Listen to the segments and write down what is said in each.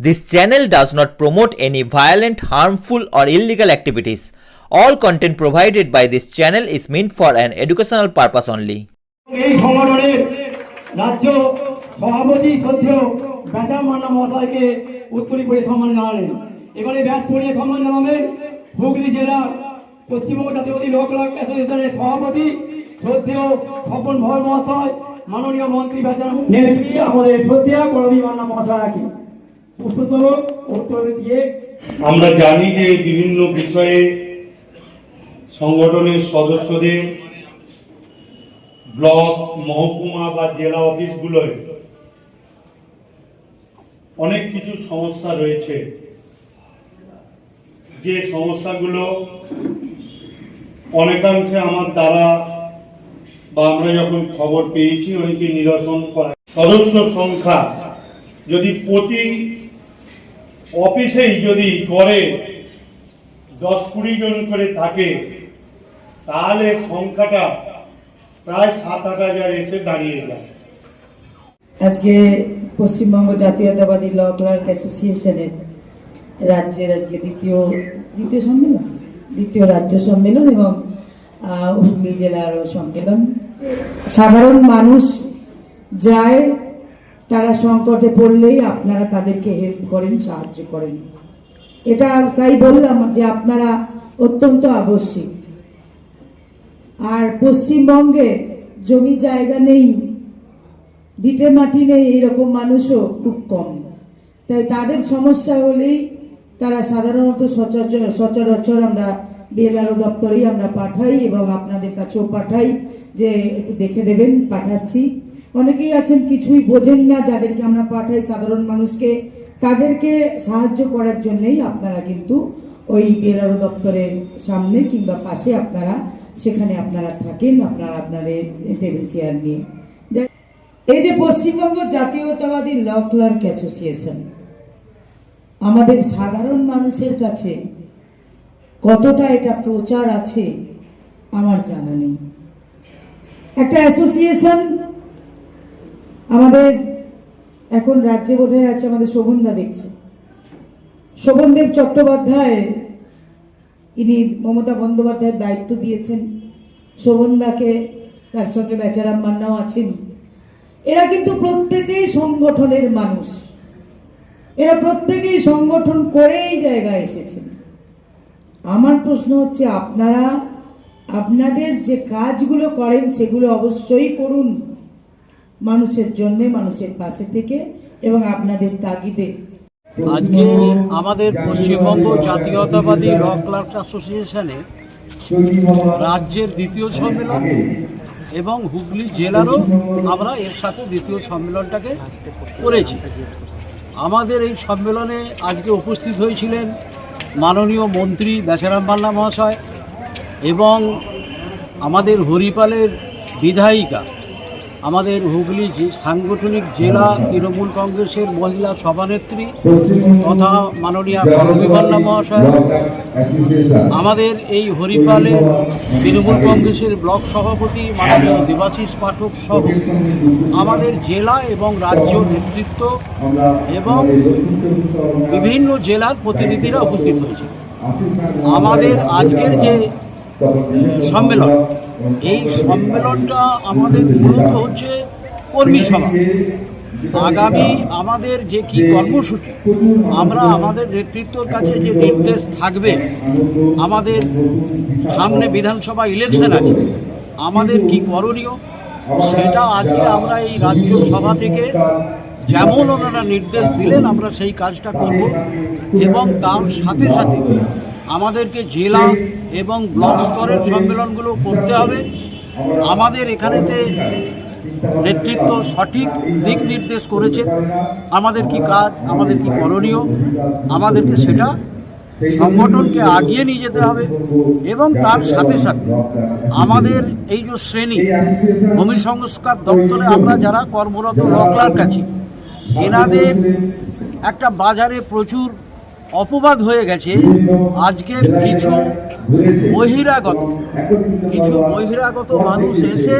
This channel does not promote any violent, harmful, or illegal activities. All content provided by this channel is meant for an educational purpose only. এই সংগঠনের রাজ্য সভাপতি শ্রদ্ধেয় বেচার মান্না মহাশয়কে উত্তরী করে সম্মান জানালেন এবারে ব্যাস পড়িয়ে সম্মান জানাবেন হুগলি জেলার পশ্চিমবঙ্গ জাতীয়বাদী লোক অ্যাসোসিয়েশনের সভাপতি শ্রদ্ধেয় স্বপন ভয় মহাশয় মাননীয় মন্ত্রী বেচার নেত্রী আমাদের শ্রদ্ধেয় করবী মান্না মহাশয়কে আমরা জানি যে বিভিন্ন বিষয়ে সংগঠনের সদস্যদের ব্লক, মহকুমা বা জেলা অফিসগুলোয় অনেক কিছু সমস্যা রয়েছে। যে সমস্যাগুলো অনেকাংশে আমার দ্বারা বা আমরা যখন খবর পেয়েছি, অনেকে নিরসন করা সদস্য সংখ্যা যদি প্রতি অফিসেই যদি করে, দশ কুড়ি জন করে থাকে, তাহলে সংখ্যাটা প্রায় সাত আট হাজার এসে দাঁড়িয়ে যায়। আজকে পশ্চিমবঙ্গ জাতীয়তাবাদী ল ক্লার্ক অ্যাসোসিয়েশনের রাজ্যের আজকে দ্বিতীয় দ্বিতীয় সম্মেলন, দ্বিতীয় রাজ্য সম্মেলন এবং হুগলি জেলার সম্মেলন। সাধারণ মানুষ যায় তারা সংকটে পড়লেই আপনারা তাদেরকে হেল্প করেন, সাহায্য করেন। এটা তাই বললাম যে আপনারা অত্যন্ত আবশ্যিক। আর পশ্চিমবঙ্গে জমি জায়গা নেই, ভিটে মাটি নেই, এরকম মানুষও খুব কম। তাই তাদের সমস্যা হলেই তারা সাধারণত সচরাচর সচরাচর আমরা বিএলআরও দপ্তরেই আমরা পাঠাই এবং আপনাদের কাছেও পাঠাই যে একটু দেখে দেবেন, পাঠাচ্ছি। অনেকেই আছেন, কিছুই বোঝেন না, যাদেরকে আমরা পাঠাই সাধারণ মানুষকে, তাদেরকে সাহায্য করার জন্যই আপনারা কিন্তু ওই বিএলআরও দপ্তরের সামনে কিংবা পাশে আপনারা, সেখানে আপনারা থাকেন, আপনারা আপনাদের টেবিল চেয়ার নিয়ে। এই যে পশ্চিমবঙ্গ জাতীয়তাবাদী ল ক্লার্ক অ্যাসোসিয়েশন, আমাদের সাধারণ মানুষের কাছে কতটা এটা প্রচার আছে, আমার জানা নেই। একটা অ্যাসোসিয়েশন আমাদের এখন রাজ্যে বোধহয় আছে আমাদের শোভনদা দেখছে। শোভনদেব চট্টোপাধ্যায়, ইনি মমতা বন্দ্যোপাধ্যায়ের দায়িত্ব দিয়েছেন। শোভনদাকে তার সঙ্গে বেচারাম মান্নাও আছেন। এরা কিন্তু প্রত্যেকেই সংগঠনের মানুষ। এরা প্রত্যেকেই সংগঠন করে এই জায়গায় এসেছেন। আমার প্রশ্ন হচ্ছে, আপনারা আপনাদের যে কাজগুলো করেন সেগুলো অবশ্যই করুন। মানুষের জন্য, মানুষের পাশে থেকে এবং আপনাদের তাগিদে। আজকে আমাদের পশ্চিমবঙ্গ জাতীয়তাবাদী ল ক্লার্ক অ্যাসোসিয়েশনে রাজ্যের দ্বিতীয় সম্মেলন এবং হুগলি জেলারও আমরা এর সাথে দ্বিতীয় সম্মেলনটাকে করেছি। আমাদের এই সম্মেলনে আজকে উপস্থিত হয়েছিলেন মাননীয় মন্ত্রী বেচারাম মাল্লা মহাশয় এবং আমাদের হরিপালের বিধায়িকা আমাদের হুগলি সাংগঠনিক জেলা তৃণমূল কংগ্রেসের মহিলা সভানেত্রী তথা মাননীয় করবিমাল্লা মহাশয়। আমাদের এই হরিপালের তৃণমূল কংগ্রেসের ব্লক সভাপতি মাননীয় দেবাশিস পাঠক সহ আমাদের জেলা এবং রাজ্য নেতৃত্ব এবং বিভিন্ন জেলার প্রতিনিধিরা উপস্থিত হয়েছে। আমাদের আজকের যে সম্মেলন এই সম্মেলনটা আমাদের মূলত হচ্ছে কর্মী সভা। আগামী আমাদের যে কি কর্মসূচি, আমরা আমাদের নেতৃত্বর কাছে যে নির্দেশ থাকবে, আমাদের সামনে বিধানসভা ইলেকশন আছে, আমাদের কি করণীয়, সেটা আজকে আমরা এই রাজ্য সভা থেকে যেমন ওনারা নির্দেশ দিলেন, আমরা সেই কাজটা করব এবং তার সাথে সাথে আমাদেরকে জেলা এবং ব্লক স্তরের সম্মেলনগুলো করতে হবে। আমাদের এখানেতে নেতৃত্ব সঠিক দিক নির্দেশ করেছে। আমাদের কি কাজ, আমাদের কি করণীয়, আমাদেরকে সেটা সংগঠনকে আগিয়ে নিয়ে যেতে হবে এবং তার সাথে সাথে আমাদের এই যে শ্রেণি, ভূমি সংস্কার দপ্তরে আমরা যারা কর্মরত লকলার কাছে এনাদের একটা বাজারে প্রচুর অপবাদ হয়ে গেছে। আজকে কিছু বহিরাগত কিছু বহিরাগত মানুষ এসে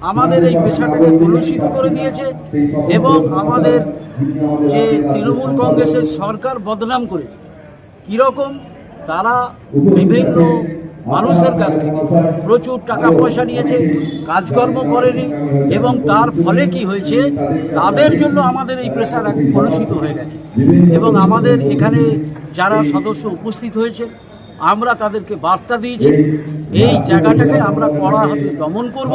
আমাদের এই পেশাটাকে কলুষিত করে দিয়েছে এবং আমাদের যে তৃণমূল কংগ্রেসের সরকার বদনাম করে কীরকম তারা বিভিন্ন মানুষের কাছ থেকে প্রচুর টাকা পয়সা নিয়েছে, কাজকর্ম করেনি এবং তার ফলে কি হয়েছে, তাদের জন্য আমাদের এই প্রেশার কলুষিত হয়ে গেছে। এবং আমাদের এখানে যারা সদস্য উপস্থিত হয়েছে, আমরা তাদেরকে বার্তা দিয়েছি, এই জায়গাটাকে আমরা কড়া হাতে দমন করব।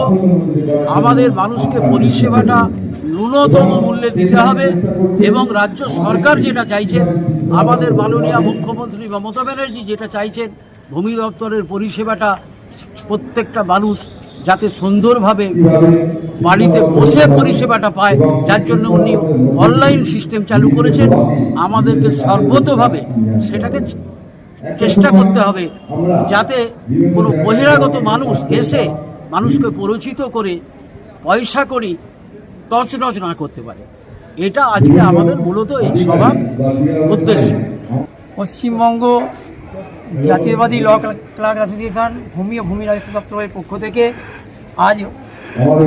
আমাদের মানুষকে পরিষেবাটা ন্যূনতম মূল্যে দিতে হবে এবং রাজ্য সরকার যেটা চাইছে, আমাদের মাননীয় মুখ্যমন্ত্রী মমতা ব্যানার্জি যেটা চাইছেন ভূমি দপ্তরের পরিষেবাটা প্রত্যেকটা মানুষ যাতে সুন্দরভাবে বাড়িতে বসে পরিষেবাটা পায়, যার জন্য উনি অনলাইন সিস্টেম চালু করেছেন। আমাদেরকে সর্বতভাবে সেটাকে চেষ্টা করতে হবে যাতে কোনো বহিরাগত মানুষ এসে মানুষকে পরিচিত করে পয়সা করি তছনছ না করতে পারে। এটা আজকে আমাদের মূলত এই সভার উদ্দেশ্য। পশ্চিমবঙ্গ জাতীয়বাদী ল ক্লার্ক অ্যাসোসিয়েশন ভূমি ও ভূমি রাজস্ব দপ্তরের পক্ষ থেকে আজ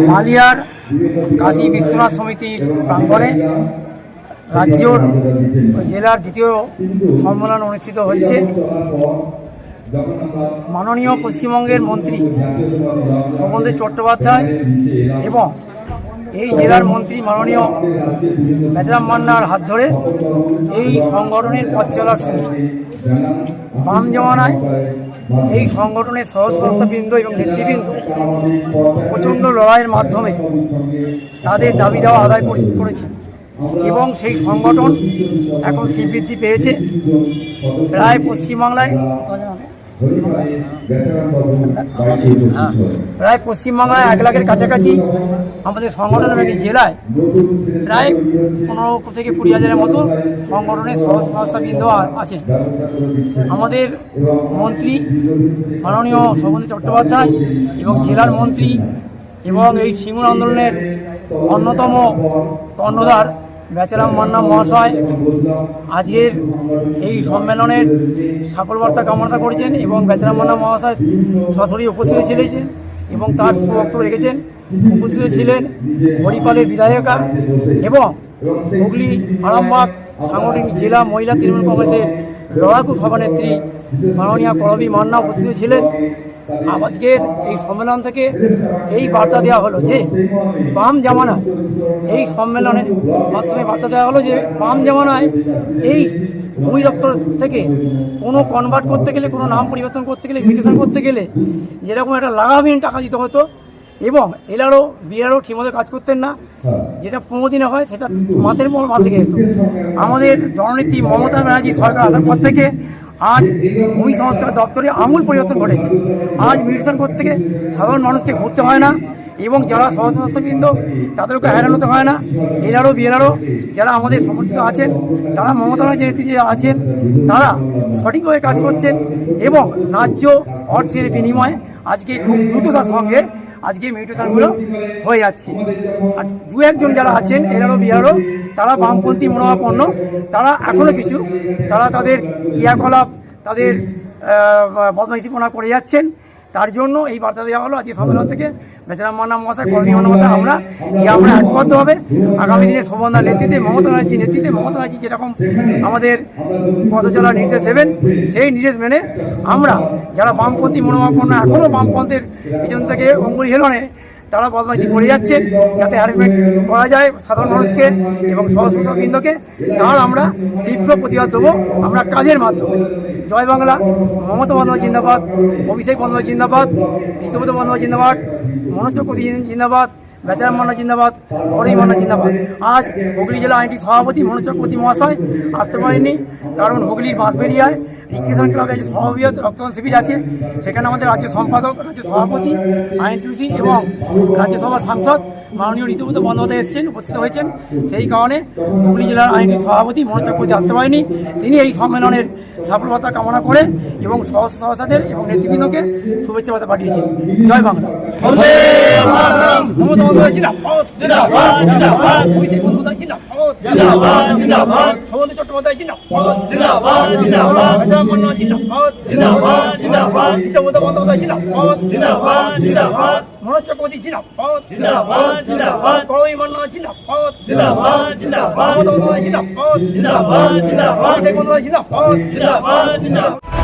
মালিয়ার কাশী বিশ্বনাথ সমিতির প্রাঙ্গণে রাজ্য জেলার দ্বিতীয় সম্মেলন অনুষ্ঠিত হচ্ছে মাননীয় পশ্চিমবঙ্গের মন্ত্রী শোভনদেব চট্টোপাধ্যায় এবং এই জেলার মন্ত্রী মাননীয় বেজরাম মান্নার হাত ধরে এই সংগঠনের পথ চলার শুরু বাম জমানায় এই সংগঠনের সহ সদস্যবৃন্দ এবং নেতৃবৃন্দ প্রচণ্ড লড়াইয়ের মাধ্যমে তাদের দাবি দেওয়া আদায় করে- করেছে এবং সেই সংগঠন এখন স্বীকৃতি পেয়েছে প্রায় পশ্চিমবাংলায়। প্রায় পশ্চিমবাংলায় এক লাখের কাছাকাছি আমাদের সংগঠনের একটি জেলায় প্রায় পনেরো থেকে কুড়ি হাজারের মতো সংগঠনের সংস্থাবৃন্দ আ- আছেন। আমাদের মন্ত্রী মাননীয় শোভনদেব চট্টোপাধ্যায় এবং জেলার মন্ত্রী এবং এই সিঙ্গুর আন্দোলনের অন্যতম কর্ণধার বেচারাম মান্না মহাশয় আজকের এই সম্মেলনের সাফল বার্তা কামনা করেছেন এবং বেচারাম মান্না মহাশয় সরাসরি উপস্থিত ছিলেন এবং তার সুবক্তব্য রেখেছেন। উপস্থিত ছিলেন হরিপালের বিধায়িকা এবং হুগলি আরামবাগ সাংগঠনিক জেলা মহিলা তৃণমূল কংগ্রেসের লড়াকু সভানেত্রী মাননীয় করবী মান্না উপস্থিত ছিলেন। আজকের এই সম্মেলন থেকে এই বার্তা দেওয়া হলো যে, বাম জামানায় এই সম্মেলনের মাধ্যমে বার্তা দেওয়া হলো যে, বাম জামানায় এই ভূমি দপ্তর থেকে কোনো কনভার্ট করতে গেলে, কোনো নাম পরিবর্তন করতে গেলে মিউটেশন করতে গেলে যেরকম একটা লাগামহীন টাকা দিতে হতো এবং এলারও বিয়ারও ঠিকমতো কাজ করতেন না, যেটা পনেরো দিনে হয়, সেটা মাসের পর মাস যেত। আমাদের জননেত্রী মমতা ব্যানার্জি সরকার আসার পর থেকে আজ ভূমি সংস্কার দপ্তরে আমূল পরিবর্তন ঘটেছে। আজ মিউটেশন করতে গিয়ে সাধারণ মানুষকে ঘুরতে হয় না এবং যারা সহসদস্যবৃন্দ তাদেরকে হয়রান হতে হয় না। এলারও বিএলারও যারা আমাদের সমর্থিত আছেন, তারা মমতা ব্যানার্জি নেতৃত্বে আছেন, তারা সঠিকভাবে কাজ করছেন এবং ন্যায্য অর্থের বিনিময়ে আজকে খুব দ্রুততার সঙ্গে আজকে মিউটেশনগুলো হয়ে যাচ্ছে। আর দু একজন যারা আছেন এরারও বিহারও, তারা বামপন্থী মনোভাবপন্ন, তারা এখনও কিছু, তারা তাদের ক্রিয়াকলাপ, তাদের বদমাইশিপনা করে যাচ্ছেন। তার জন্য এই বার্তা দেওয়া হলো আজকে সম্মেলন থেকে। বেচারাম মান্না মহাশয় করণীয় মহাশয়, আমরা যে আমরা একবদ্ধ হবে। আগামী দিনে শোভনদার নেতৃত্বে, মমতা ব্যানার্জির নেতৃত্বে, মমতা ব্যানার্জি যেরকম আমাদের পথ চলার নির্দেশ দেবেন, সেই নির্দেশ মেনে আমরা যারা বামপন্থী মনোভাবপন্ন এখনও বামপন্থের পিছন থেকে অঙ্গুলি হেলনে তারা বদমাইশি করে যাচ্ছেন যাতে হ্যারাসমেন্ট করা যায় সাধারণ মানুষকে এবং সহস্র বৃন্দকে তার আমরা তীব্র প্রতিবাদ দেবো। আমরা কাজের মাধ্যমে। জয় বাংলা, মমতা বন্দ্যোপাধ্যায় জিন্দাবাদ, অভিষেক বন্দ্যোপাধ্যায় জিন্দাবাদ, ঋতুপদ বন্দ্যোপাধ্যায় জিন্দাবাদ, মনোজ জিন্দাবাদ, বেচারাম মান্না জিন্দাবাদ অরই মান্না জিন্দাবাদ। আজ হুগলি জেলা আইনটি সভাপতি মনোজ মহাশয় আসতে পারেনি কারণ হুগলির বাঁশবেরিয়ায় রিক্রেশন ক্লাবে যে সভাপতি রক্তদান শিবির আছে, সেখানে আমাদের রাজ্য সম্পাদক, রাজ্য সভাপতি আইনটিউসি এবং রাজ্যসভার সাংসদ মাননীয় ঋতুপদ বন্দ্যোপাধ্যায় এসেছেন উপস্থিত হয়েছেন। সেই কারণে হুগলি জেলার আইনটি সভাপতি মনোজ চক্রবর্তী আসতে পারেনি। তিনি এই সম্মেলনের সফলতা কামনা করে এবং সহস্র সহসাদের এবং নেতৃবৃন্দকে শুভেচ্ছা বার্তা পাঠিয়েছেন। জয় বাংলা। জিন্দাবাদ। জিন্দাবাদ চট্টোপাধ্যায় জিন্দাবাদ। மனச்சக்கோதி ஜினாபாத் ஜினாபாத் ஜினாபாத் கோவை மன்னா ஜினாபாத் ஜினாபாத் ஜினாபாத் கோவை மன்னா ஜினாபாத் ஜினாபாத் ஜினாபாத் கோவை மன்னா ஜினாபாத் ஜினாபாத் ஜினாபாத்